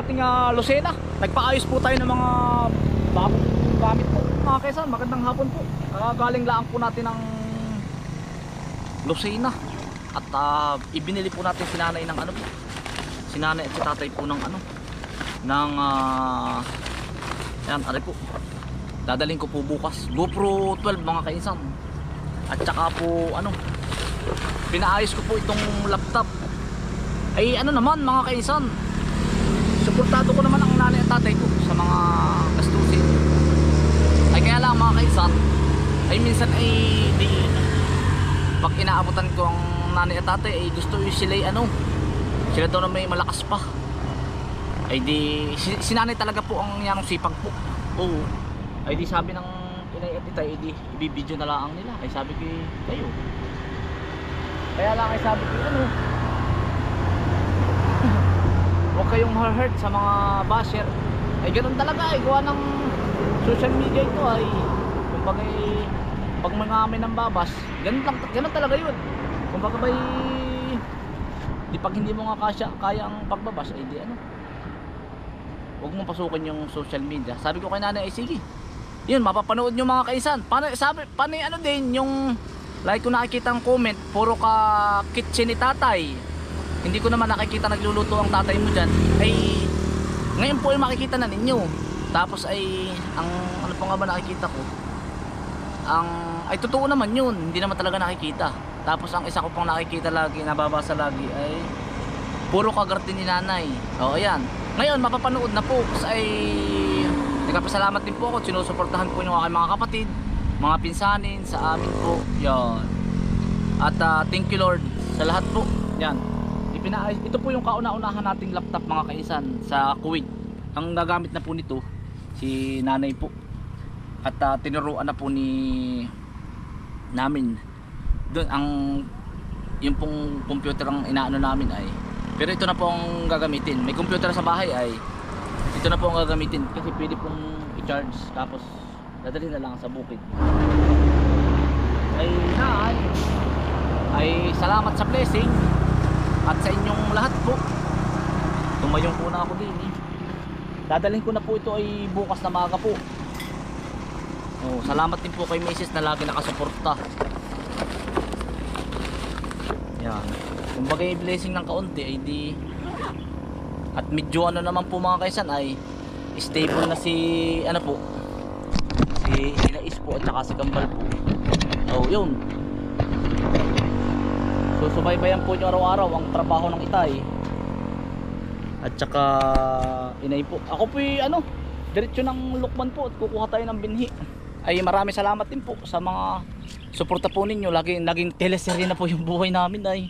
Lucena. Nagpaayos po tayo ng mga bagong gamit po. Mga kaisan, magandang hapon po. Kagaling lang po natin ng Lucena. At ah, ibinili po natin si nanay ng ano po. Si nanay at si tatay po ng ano. Ng ah, yan, ari po. Dadaling ko po bukas. GoPro 12 mga kaisan. At saka po ano, pinaayos ko po itong laptop. Ay ano naman mga kaisan, suportado ko naman ang nanay at tatay ko sa mga gastusin. Ay kaya lang mga kaisan, ay minsan ay di pag inaabutan ko ang nanay at tatay ay gusto yung sila ay ano, sila daw na may malakas pa. Ay di, si, nanay talaga po ang yanong sipag po. Oo. Ay di sabi ng inay at itay, ay di, ibibidyo na lang nila. Ay sabi ko kayo. Kaya lang ay sabi ko, ano, huwag kayong hurt sa mga basher. Ay ganun talaga, ay gawa ng social media ito ay, kumbaga ay, pag mga amin ng babas, ganun, lang, ganun talaga yun. Kumbaga ba'y, di pag hindi mo nga kasya, kaya ang pagbabas, ay di ano, huwag mong pasukin yung social media. Sabi ko kay nanay, ay sige, yun, mapapanood nyo mga kaisan. Paano, sabi, paano ano din, yung, like ko nakikita ang comment, puro ka kitchen ni tatay. Hindi ko naman nakikita nagluluto ang tatay mo dyan. Ay, ngayon po ay makikita na ninyo. Tapos ay, ang ano pa nga ba nakikita ko? Ang, ay totoo naman yun. Hindi naman talaga nakikita. Tapos ang isa ko pang nakikita lagi, nababasa lagi ay, puro kagarte ni nanay. O, ayan. Ngayon, mapapanood na po. Ay, nagpapasalamat din po ako. Sinusuportahan po yung aking mga kapatid, mga pinsanin sa amin po. Yan. At ah, thank you Lord sa lahat po. Yan. Ipinaayos. Ito po yung kauna-unahan nating laptop mga kaisan sa Kuwait. Ang nagamit na po nito, si nanay po. At ah, tinuruan na po ni namin. Doon ang yung pong computer ang inaano namin ay pero ito na po ang gagamitin. May computer sa bahay ay ito na po ang gagamitin kasi pwede pong i-charge tapos dadalhin na lang sa bukid. Ay naan ay salamat sa blessing at sa inyong lahat po. Tumayong po na ako din eh. Dadalhin ko na po ito ay bukas na maga po. Oh, salamat din po kay Mrs. na lagi nakasuporta. Yan. Kumbaga yung blessing ng kaunti ay di at medyo ano naman po mga kaisan ay stable na si ano po si Inais po at saka si Kambal po. Oh, yun. So subaybayan po nyo araw-araw ang trabaho ng itay. At saka inay po. Ako po ano, diretso ng Lukman po at kukuha tayo ng binhi. Ay marami salamat din po sa mga suporta po ninyo. Lagi, naging teleserye na po yung buhay namin ay.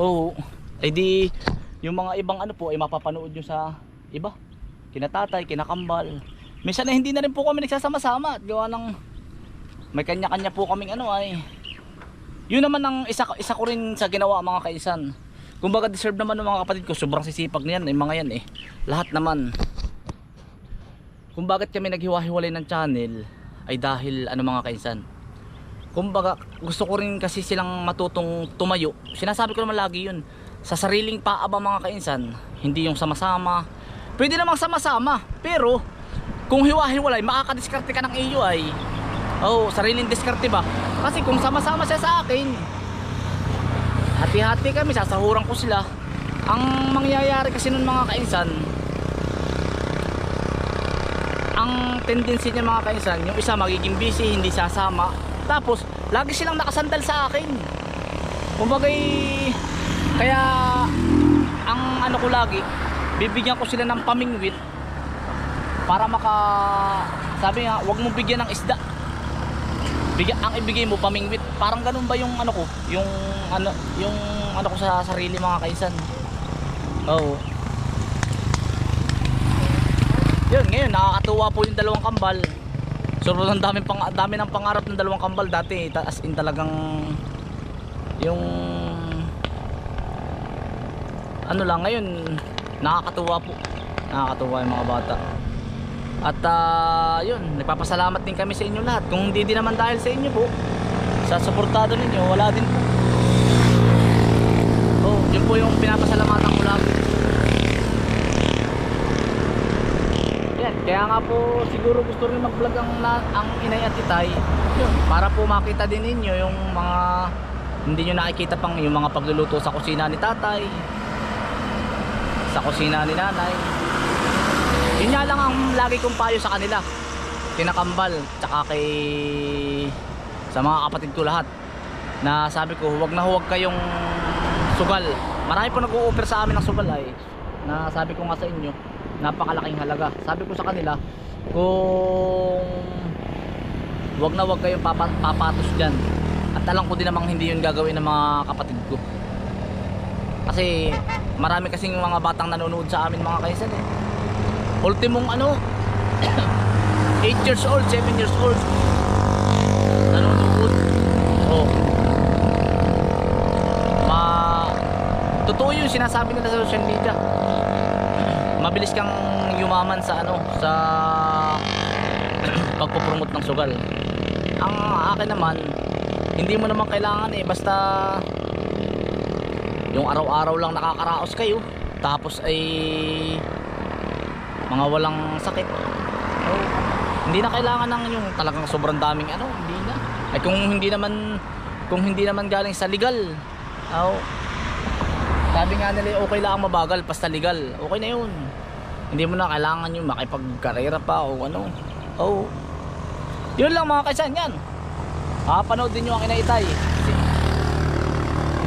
Oo. Ay di, yung mga ibang ano po ay mapapanood nyo sa iba. Kinatatay, kinakambal. Minsan ay hindi na rin po kami nagsasama-sama at gawa ng may kanya-kanya po kaming ano ay yun naman ang isa, isa ko rin sa ginawa mga kaisan. Kumbaga deserve naman ng mga kapatid ko. Sobrang sisipag niyan eh, mga yan eh. Lahat naman. Kung bakit kami naghiwa-hiwalay ng channel ay dahil ano mga kaisan. Kumbaga gusto ko rin kasi silang matutong tumayo. Sinasabi ko naman lagi yun. Sa sariling paa ba mga kainsan hindi yung sama-sama. Pwede namang sama-sama pero kung hiwa-hiwalay makakadiskarte ka ng iyo ay oh sariling diskarte ba? Kasi kung sama-sama siya sa akin hati-hati kami sasahuran ko sila. Ang mangyayari kasi nun mga kainsan ang tendency niya mga kainsan yung isa magiging busy hindi sasama. Tapos lagi silang nakasandal sa akin. Kumbagay kaya ang ano ko lagi bibigyan ko sila ng pamingwit para maka sabi nga wag mo bigyan ng isda bigyan ang ibigay mo pamingwit. Parang ganun ba yung ano ko? Yung ano yung ano ko sa sarili mga kaisan? Oo. Yun ngayon nakakatuwa po yung dalawang kambal. Sobrang dami pang dami ng pangarap ng dalawang kambal dati as in talagang yung ano lang ngayon nakakatuwa po. Nakakatuwa yung mga bata at ah, yun nagpapasalamat din kami sa inyo lahat kung hindi din naman dahil sa inyo po sa suportado ninyo wala din po oh yun po yung pinapasalamatan ko lagi Yan, kaya nga po siguro gusto rin mag-vlog ang, ang inay at itay. Yun, para po makita din ninyo yung mga hindi nyo nakikita pang yung mga pagluluto sa kusina ni tatay. Sa kusina ni nanay. Yun nga lang ang lagi kong payo sa kanila. Kinakambal, tsaka kay sa mga kapatid ko lahat. Na sabi ko, huwag na huwag kayong sugal. Marami po nag-o-offer sa amin ng sugal ay. Na sabi ko nga sa inyo, napakalaking halaga. Sabi ko sa kanila, kung wag na wag kayong papa, papatos dyan. At alam ko din namang hindi yun gagawin ng mga kapatid ko. Kasi marami kasing mga batang nanonood sa amin mga kaisan eh. Ultimong ano, 8 years old, 7 years old. Nanonood. Oh. Ma Totoo yung sinasabi nila sa social media mabilis kang yumaman sa ano sa pagpopromote ng sugal ang akin naman hindi mo naman kailangan eh basta yung araw-araw lang nakakaraos kayo tapos ay mga walang sakit. So, hindi na kailangan ng yung talagang sobrang daming ano hindi na. Ay kung hindi naman kung hindi naman galing sa legal. Oh, sabi nga nila okay lang mabagal basta legal. Okay na yun. Hindi mo na kailangan yung makipagkarera pa o ano. Oh yun lang mga kaisan yan. Papanood din nyo ang inaitay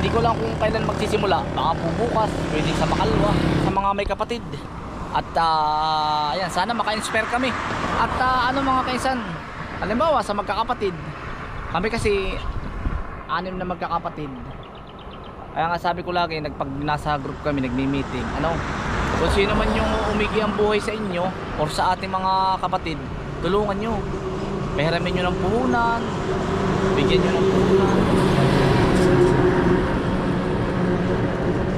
hindi ko lang kung kailan magsisimula. Baka po bukas pwede sa makalwa sa mga may kapatid at ah, ayan sana maka-inspire kami. At ah, ano mga kaisan? Halimbawa sa magkakapatid. Kami kasi anim na magkakapatid. Kaya nga sabi ko lagi, nagpag nasa group kami, nagmi-meeting, ano, kung sino man yung umigi ang buhay sa inyo or sa ating mga kapatid, tulungan nyo. Pehiramin nyo ng puhunan, bigyan nyo ng puhunan.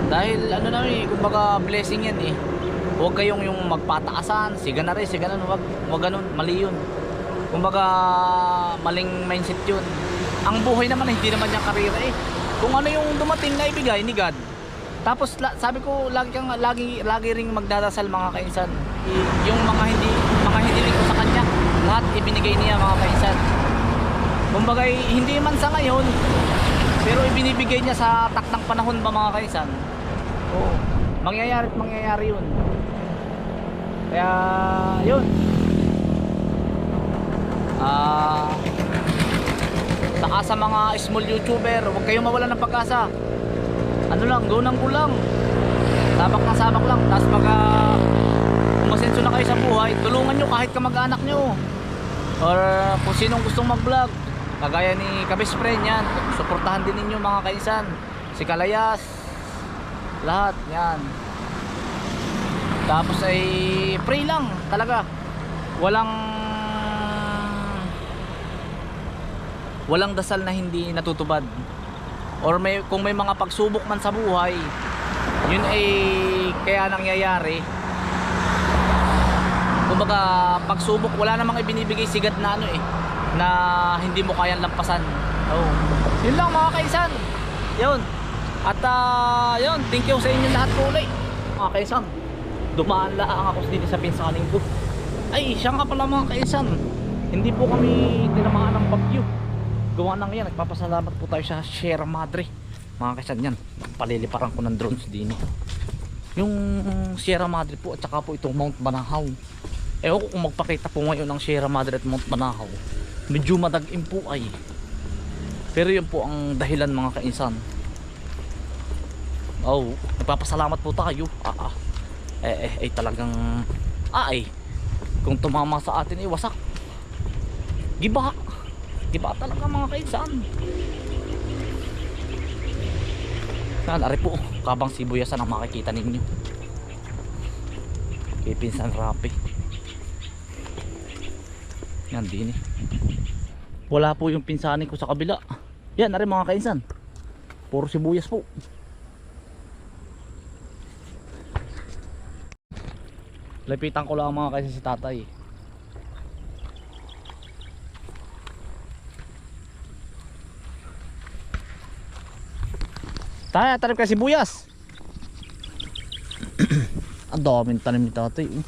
Dahil ano na eh, kumbaga blessing yan eh. Huwag kayong yung magpataasan, siga na rin, siga na, huwag, huwag ganun, mali yun. Kumbaga maling mindset yun. Ang buhay naman hindi naman yung karera eh. Kung ano yung dumating na ibigay ni God. Tapos la, sabi ko lagi kang lagi lagi ring magdadasal mga kainsan. Yung mga hindi mga hindi ko sa kanya. Lahat ibinigay niya mga kainsan. Kumbaga eh, hindi man sa ngayon pero ibinibigay niya sa takdang panahon ba mga kainsan? Oo. Mangyayari at mangyayari yun kaya yun ah Saka sa mga small YouTuber, huwag kayong mawalan ng pag-asa. Ano lang, go ng go lang. Sabak ng sabak lang. Tapos pag uh, umasenso na kayo sa buhay, tulungan nyo kahit kamag-anak nyo. Or kung sinong gustong mag-vlog. Kagaya ni Kabis Friend yan. Suportahan din ninyo mga kaisan. Si Kalayas. Lahat yan. Tapos ay pray lang talaga. Walang walang dasal na hindi natutubad. Or may kung may mga pagsubok man sa buhay yun ay kaya nangyayari. Kumbaga pagsubok wala namang ibinibigay sigat na ano eh na hindi mo kayang lampasan. Oh. yun lang mga kaisan. Yun. At uh, yun thank you sa inyo lahat po ulit. Mga kaisan dumaan lang ako dito sa pinsaning ko. Ay siya nga pala mga kaisan. Hindi po kami tinamaan ng bagyo. Gawa nang yan nagpapasalamat po tayo sa Sierra Madre. Mga kaisan yan. Paliliparan ko ng drones din. Yung Sierra Madre po at saka po itong Mount Banahaw. Ewan ko kung magpakita po ngayon ng Sierra Madre at Mount Banahaw. Medyo madagim po ay. Pero yun po ang dahilan mga kainsan oh nagpapasalamat po tayo. Ah, ah. Eh, eh, eh talagang ah ay kung tumama sa atin eh wasak giba Diba talaga mga kaisan? Yan, ari po. Kabang sibuyasan ang makikita ninyo. Kay Pinsan Rapi. Yan din eh. Wala po yung pinsanin ko sa kabila. Yan, ari mga kaisan. Puro sibuyas po. Lapitan ko lang mga kaisan si tatay. Tayo, tanim ka sibuyas. Ang daming tanim ni tatay. oh.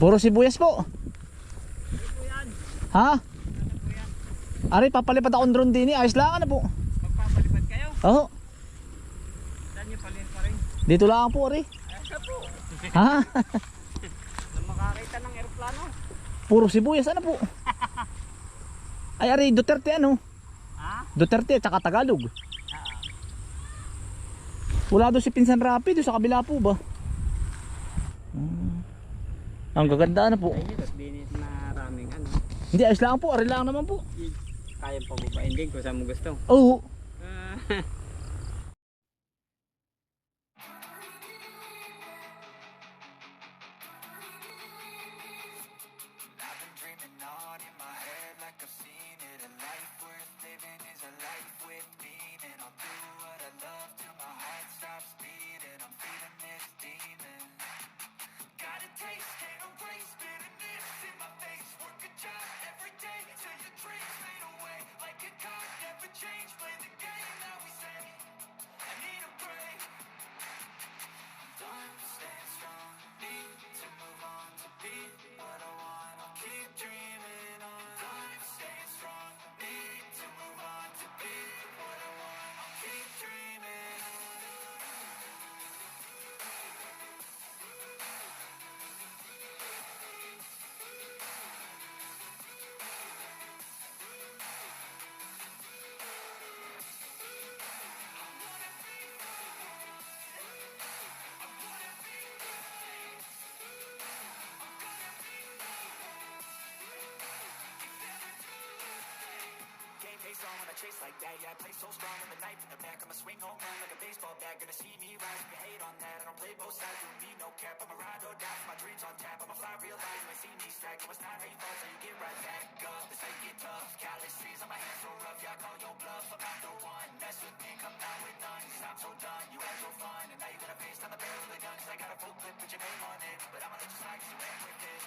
Puro sibuyas po. Ha? Ari, papalipad akong drone din eh. Ayos lang ano po. Magpapalipad kayo? Oo. Saan niyo palin pa rin? Dito lang po, Ari. Ha? Na makakita ng aeroplano? Puro sibuyas ano po. Ay, Ari, Duterte ano? Ha? Duterte at saka Tagalog. Wala doon si Pinsan Rapi, doon sa kabila po ba? Hmm. Ang gaganda na po. Ay, hirot din na raming ano. Hindi, ayos lang po. Ari lang naman po. Kaya pa bubain din kung saan mo gusto. Oo. Ah, chase like that. Yeah, I play so strong with the knife in the back. I'ma swing home run like a baseball bat. Gonna see me rise. You hate on that, I don't play both sides. Doing me no cap. I'ma ride or die. My dreams on tap. I'ma fly real high. You ain't see me stack. It was not how you thought, so you get right back up. This ain't get tough. Calluses on my hands so rough. Yeah, I call your bluff. I'm not the one. Mess with me, come down with none. Cause I'm so done. You had your fun, and now you gotta face down the barrel of the gun. Cause I got a full clip, put your name on it. But I'ma let you slide 'cause you ain't with it.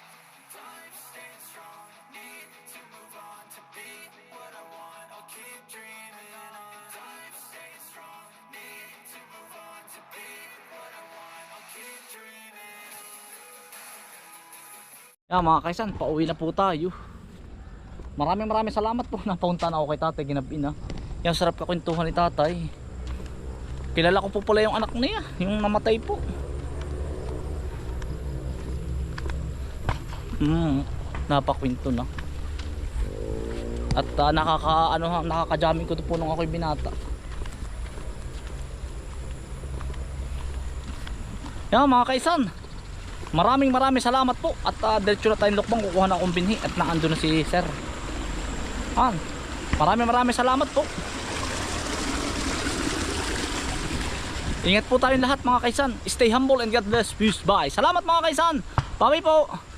Time staying strong. Need to move on to be Yan mga kaisan, pauwi na po tayo. Maraming maraming salamat po. Napunta na ako kay tatay, ginabin na. Yan, sarap kakwentuhan ni tatay. Kilala ko po pala yung anak niya, yung namatay po. Hmm, napakwento na. At ah, nakaka ano nakakajamming ko to po nung ako'y binata. Yan mga kaisan. Maraming maraming salamat po at uh, diretso na tayong lukbang kukuha na akong binhi at naando na si sir. Yan. Maraming maraming salamat po. Ingat po tayong lahat mga kaisan. Stay humble and God bless. Peace. Bye. Salamat mga kaisan. Bye po.